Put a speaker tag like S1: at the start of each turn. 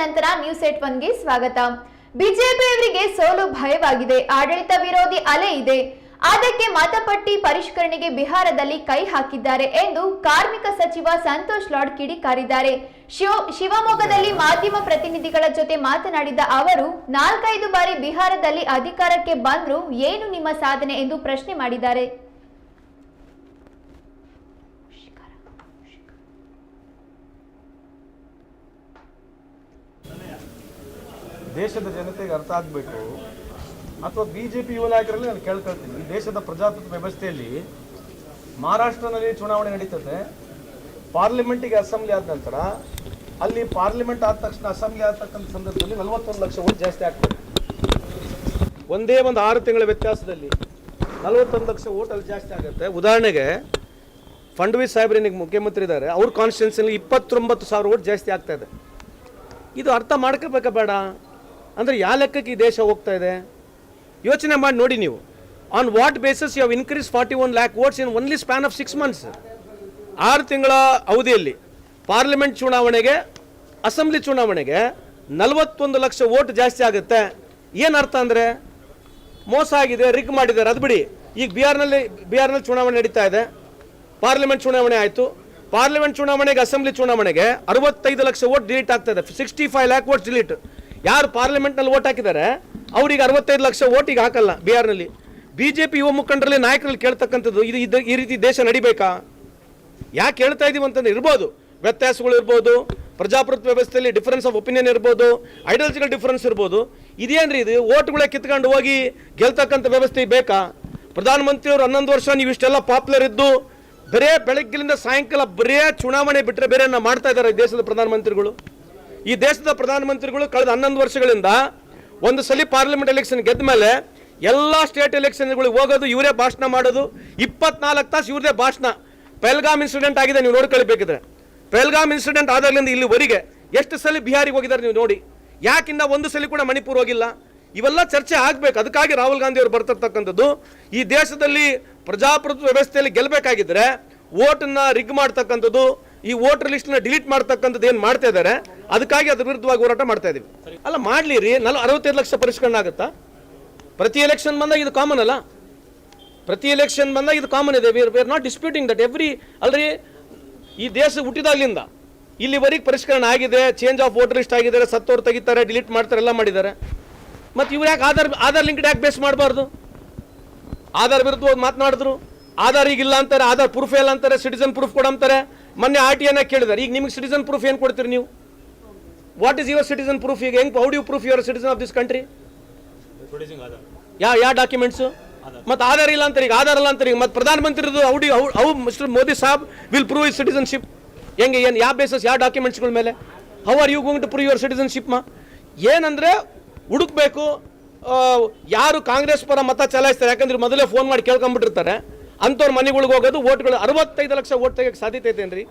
S1: ನಂತರ news eight ಒನ್ಗೆ ಸ್ವಾಗತ. ಬಿಜೆಪಿಯವರಿಗೆ ಸೋಲು ಭಯವಾಗಿದೆ. ಆಡಳಿತ ವಿರೋಧಿ ಅಲೆ ಇದೆ. ಅದಕ್ಕೆ ಮತಪಟ್ಟಿ ಪರಿಷ್ಕರಣೆಗೆ ಬಿಹಾರದಲ್ಲಿ ಕೈ ಹಾಕಿದ್ದಾರೆ ಎಂದು ಕಾರ್ಮಿಕ ಸಚಿವ ಸಂತೋಷ್ ಲಾಡ್ ಕಿಡಿಕಾರಿದ್ದಾರೆ. ಶಿವ, ಶಿವಮೊಗ್ಗದಲ್ಲಿ ಮಾಧ್ಯಮ ಪ್ರತಿನಿಧಿಗಳ ಜೊತೆ ಮಾತನಾಡಿದ ಅವರು, ನಾಲ್ಕೈದು ಬಾರಿ ಬಿಹಾರದಲ್ಲಿ ಅಧಿಕಾರಕ್ಕೆ ಬಂದ್ರು ಏನು ನಿಮ್ಮ ಸಾಧನೆ ಎಂದು ಪ್ರಶ್ನೆ ಮಾಡಿದ್ದಾರೆ.
S2: ದೇಶದ ಜನತೆಗೆ ಅರ್ಥ ಆಗಬೇಕು ಅಥವಾ ಬಿ ಜೆ ಪಿ ಯುವ ನಾಯಕರಲ್ಲಿ ನಾನು ಕೇಳ್ಕೊಳ್ತೀನಿ. ಈ ದೇಶದ ಪ್ರಜಾತಂತ್ರ ವ್ಯವಸ್ಥೆಯಲ್ಲಿ ಮಹಾರಾಷ್ಟ್ರನಲ್ಲಿ ಚುನಾವಣೆ ನಡೀತದೆ. ಪಾರ್ಲಿಮೆಂಟಿಗೆ ಅಸೆಂಬ್ಲಿ ಆದ ನಂತರ ಅಲ್ಲಿ ಪಾರ್ಲಿಮೆಂಟ್ ಆದ ತಕ್ಷಣ ಅಸೆಂಬ್ಲಿ ಆಗ್ತಕ್ಕಂಥ ಸಂದರ್ಭದಲ್ಲಿ ನಲವತ್ತೊಂದು ಲಕ್ಷ ಓಟ್ ಜಾಸ್ತಿ ಆಗ್ತದೆ. ಒಂದೇ ಒಂದು ಆರು ತಿಂಗಳ ವ್ಯತ್ಯಾಸದಲ್ಲಿ ನಲವತ್ತೊಂದು ಲಕ್ಷ ಓಟ್ ಅಲ್ಲಿ ಜಾಸ್ತಿ ಆಗುತ್ತೆ. ಉದಾಹರಣೆಗೆ ಫಂಡ್ವಿಸ್ ಸಾಹೇಬ್ರೇನಿಗೆ ಮುಖ್ಯಮಂತ್ರಿ ಇದ್ದಾರೆ. ಅವ್ರ ಕಾನ್ಸ್ಟಿಟ್ಯೂನ್ಸಿನಲ್ಲಿ ಇಪ್ಪತ್ತೊಂಬತ್ತು ಸಾವಿರ ಓಟ್ ಜಾಸ್ತಿ ಆಗ್ತಾ ಇದೆ. ಇದು ಅರ್ಥ ಮಾಡ್ಕೋಬೇಕಾ ಬೇಡ? ಅಂದರೆ ಯಾವ ಲೆಕ್ಕಕ್ಕೆ ಈ ದೇಶ ಹೋಗ್ತಾ ಇದೆ? ಯೋಚನೆ ಮಾಡಿ ನೋಡಿ ನೀವು. On what basis you have increase forty one lakh votes in only span of six months ಆರು ತಿಂಗಳ ಅವಧಿಯಲ್ಲಿ ಪಾರ್ಲಿಮೆಂಟ್ ಚುನಾವಣೆಗೆ ಅಸೆಂಬ್ಲಿ ಚುನಾವಣೆಗೆ ನಲವತ್ತೊಂದು ಲಕ್ಷ ವೋಟ್ ಜಾಸ್ತಿ ಆಗುತ್ತೆ. ಏನು ಅರ್ಥ ಅಂದರೆ? ಮೋಸ ಆಗಿದೆ, ರಿಗ್ ಮಾಡಿದ್ದಾರೆ. ಅದು ಬಿಡಿ. ಈಗ ಬಿಹಾರ್ನಲ್ಲಿ ಬಿಹಾರ್ನಲ್ಲಿ ಚುನಾವಣೆ ನಡೀತಾ ಇದೆ. ಪಾರ್ಲಿಮೆಂಟ್ ಚುನಾವಣೆ ಆಯಿತು. ಪಾರ್ಲಿಮೆಂಟ್ ಚುನಾವಣೆಗೆ ಅಸೆಂಬ್ಲಿ ಚುನಾವಣೆಗೆ ಅರವತ್ತೈದು ಲಕ್ಷ ವೋಟ್ ಡಿಲೀಟ್ ಆಗ್ತದೆ sixty five lakh votes delete ಯಾರು ಪಾರ್ಲಿಮೆಂಟ್ನಲ್ಲಿ ವೋಟ್ ಹಾಕಿದ್ದಾರೆ? ಅವ್ರಿಗೆ ಅರವತ್ತೈದು ಲಕ್ಷ ಓಟಿಗೆ ಹಾಕಲ್ಲ ಬಿಹಾರ್ನಲ್ಲಿ. ಬಿ ಜೆ ಪಿ ಯುವ ಮುಖಂಡರಲ್ಲಿ ನಾಯಕರಲ್ಲಿ ಕೇಳ್ತಕ್ಕಂಥದ್ದು ಇದು ಇದು ಈ ರೀತಿ ದೇಶ ನಡಿಬೇಕಾ? ಯಾಕೆ ಹೇಳ್ತಾ ಇದೀವಿ ಅಂತಂದ್ರೆ ಇರ್ಬೋದು. ವ್ಯತ್ಯಾಸಗಳು ಇರ್ಬೋದು, ಪ್ರಜಾಪ್ರಭುತ್ವ ವ್ಯವಸ್ಥೆಯಲ್ಲಿ ಡಿಫರೆನ್ಸ್ ಆಫ್ ಒಪಿನಿಯನ್ ಇರ್ಬೋದು ಐಡಿಯಾಲಜಿಕಲ್ ಡಿಫರೆನ್ಸ್ ಇರ್ಬೋದು. ಇದೇನ್ರಿ ಇದು? ಓಟ್ಗಳೇ ಕಿತ್ಕೊಂಡು ಹೋಗಿ ಗೆಲ್ತಕ್ಕಂಥ ವ್ಯವಸ್ಥೆ ಬೇಕಾ? ಪ್ರಧಾನಮಂತ್ರಿಯವರು ಹನ್ನೊಂದು ವರ್ಷ ನೀವು ಇಷ್ಟೆಲ್ಲ ಪಾಪ್ಯುಲರ್ ಇದ್ದು ಬರೇ ಬೆಳಗ್ಗೆಲಿಂದ ಸಾಯಂಕಾಲ ಬರೇ ಚುನಾವಣೆ ಬಿಟ್ಟರೆ ಬೇರೆ ಮಾಡ್ತಾ ಇದ್ದಾರೆ ದೇಶದ ಪ್ರಧಾನಮಂತ್ರಿಗಳು? ಈ ದೇಶದ ಪ್ರಧಾನಮಂತ್ರಿಗಳು ಕಳೆದ ಹನ್ನೊಂದು ವರ್ಷಗಳಿಂದ ಒಂದು ಸಲ ಪಾರ್ಲಿಮೆಂಟ್ ಎಲೆಕ್ಷನ್ ಗೆದ್ದ ಮೇಲೆ ಎಲ್ಲ ಸ್ಟೇಟ್ ಎಲೆಕ್ಷನ್ಗಳಿಗೆ ಹೋಗೋದು ಇವರೇ ಭಾಷಣ ಮಾಡೋದು. ಇಪ್ಪತ್ನಾಲ್ಕು ತಾಸು ಇವ್ರದೇ ಭಾಷಣ. ಪೆಲ್ಗಾಮ್ ಇನ್ಸಿಡೆಂಟ್ ಆಗಿದೆ, ನೀವು ನೋಡ್ಕೊಳ್ಬೇಕಿದ್ರೆ. ಪೆಲ್ಗಾಮ್ ಇನ್ಸಿಡೆಂಟ್ ಆದಾಗಲಿಂದ ಇಲ್ಲಿವರೆಗೆ ಎಷ್ಟು ಸಲ ಬಿಹಾರಿಗೆ ಹೋಗಿದ್ದಾರೆ ನೀವು ನೋಡಿ. ಯಾಕಿಂದ ಒಂದು ಸಲ ಕೂಡ ಮಣಿಪುರ್ ಹೋಗಿಲ್ಲ? ಇವೆಲ್ಲ ಚರ್ಚೆ ಆಗಬೇಕು. ಅದಕ್ಕಾಗಿ ರಾಹುಲ್ ಗಾಂಧಿ ಅವರು ಬರ್ತಿರ್ತಕ್ಕಂಥದ್ದು. ಈ ದೇಶದಲ್ಲಿ ಪ್ರಜಾಪ್ರಭುತ್ವ ವ್ಯವಸ್ಥೆಯಲ್ಲಿ ಗೆಲ್ಲಬೇಕಾಗಿದ್ದರೆ ಓಟನ್ನು ರಿಗ್ ಮಾಡ್ತಕ್ಕಂಥದ್ದು ಈ ವೋಟರ್ ಲಿಸ್ಟ್ನ ಡಿಲೀಟ್ ಮಾಡ್ತಕ್ಕಂಥದ್ದು ಏನು ಮಾಡ್ತಾ ಇದ್ದಾರೆ, ಅದಕ್ಕಾಗಿ ಅದ್ರ ವಿರುದ್ಧವಾಗಿ ಹೋರಾಟ ಮಾಡ್ತಾ ಇದ್ದೀವಿ ಅಲ್ಲ, ಮಾಡ್ಲಿ ರೀ, ನಲ್ ಅರವತ್ತೈದು ಲಕ್ಷ ಪರಿಷ್ಕರಣೆ ಆಗುತ್ತಾ? ಪ್ರತಿ ಎಲೆಕ್ಷನ್ ಬಂದಾಗ ಇದು ಕಾಮನ್ ಅಲ್ಲ? ಪ್ರತಿ ಎಲೆಕ್ಷನ್ ಬಂದಾಗ ಇದು ಕಾಮನ್ ಇದೆ. We are not disputing that every ಅಲ್ರಿ, ಈ ದೇಶ ಹುಟ್ಟಿದಾಗ್ಲಿಂದ ಇಲ್ಲಿವರೆಗೆ ಪರಿಷ್ಕರಣೆ ಆಗಿದೆ ಚೇಂಜ್ ಆಫ್ ವೋಟರ್ ಲಿಸ್ಟ್ ಆಗಿದ್ದಾರೆ ಸತ್ತೋರು ತೆಗಿತಾರೆ ಡಿಲೀಟ್ ಮಾಡ್ತಾರೆ, ಎಲ್ಲ ಮಾಡಿದ್ದಾರೆ. ಮತ್ತು ಇವ್ರು ಯಾಕೆ ಆಧಾರ್ ಆಧಾರ್ ಲಿಂಕ್ಡ್ ಯಾಕೆ ಬೇಸ್ ಮಾಡಬಾರ್ದು? ಆಧಾರ್ ವಿರುದ್ಧವಾಗಿ ಮಾತನಾಡಿದ್ರು? ಆಧಾರ್ ಈಗಿಲ್ಲ ಅಂತಾರೆ, ಆಧಾರ್ ಪ್ರೂಫ್ ಇಲ್ಲ ಅಂತಾರೆ ಸಿಟಿಸನ್ ಪ್ರೂಫ್ ಕೊಡಂತಾರೆ ಮೊನ್ನೆ ಆರ್ ಟಿ ಎನ್ ಕೇಳಿದಾರೆ, ಈಗ ನಿಮಗೆ ಸಿಟಿಸನ್ ಪ್ರೂಫ್ ಏನು ಕೊಡ್ತೀರಿ ನೀವು? What is your citizen proof ಈಗ? ಹೆಂಗ್ how you proof your citizen of this country ಯಾ ಯಾವ ಡಾಕ್ಯುಮೆಂಟ್ಸು ಮತ್ತೆ ಆಧಾರ್ ಇಲ್ಲ ಅಂತ ಈಗ ಆಧಾರ್ ಇಲ್ಲ ಅಂತ ಈಗ ಮತ್ತೆ ಪ್ರಧಾನಮಂತ್ರಿದು howdy how mister Modi saab will prove is citizenship ಹೆಂಗೆ, ಏನು ಯಾವ ಬೇಸಸ್ ಯಾವ ಡಾಕ್ಯುಮೆಂಟ್ಸ್ಗಳ ಮೇಲೆ? How are you going to prove your citizenship ಮಾ? ಏನಂದ್ರೆ ಹುಡುಕ್ಬೇಕು ಯಾರು ಕಾಂಗ್ರೆಸ್ ಪರ ಮತ ಚಲಾಯಿಸ್ತಾರೆ, ಯಾಕಂದ್ರೆ ಮೊದಲೇ ಫೋನ್ ಮಾಡಿ ಕೇಳ್ಕೊಂಡ್ಬಿಟ್ಟಿರ್ತಾರೆ. ಅಂಥವ್ರ ಮನೆಗಳಿಗೆ ಹೋಗೋದು ಓಟ್ಗಳು ಅರವತ್ತೈದು ಲಕ್ಷ ಓಟ್ ತೆಗಿಯೋಕ್ಕೆ ಸಾಧ್ಯತೆ ಐತೇನ್ರಿ?